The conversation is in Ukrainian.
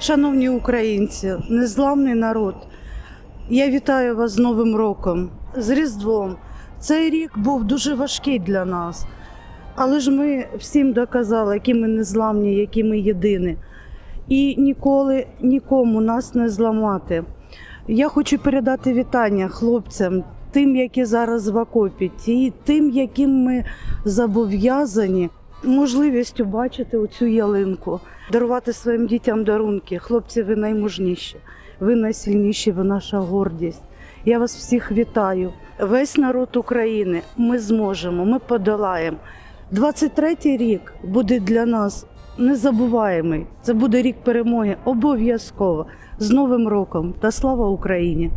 Шановні українці, незламний народ, я вітаю вас з Новим роком, з Різдвом. Цей рік був дуже важкий для нас, але ж ми всім доказали, які ми незламні, які ми єдині. І ніколи нікому нас не зламати. Я хочу передати вітання хлопцям, тим, які зараз в окопі, і тим, яким ми зобов'язані можливістю бачити оцю ялинку, дарувати своїм дітям дарунки. Хлопці, ви наймужніші, ви найсильніші, ви наша гордість. Я вас всіх вітаю. Весь народ України. Ми зможемо, ми подолаємо. 23-й рік буде для нас незабуваємий. Це буде рік перемоги обов'язково з Новим роком та слава Україні!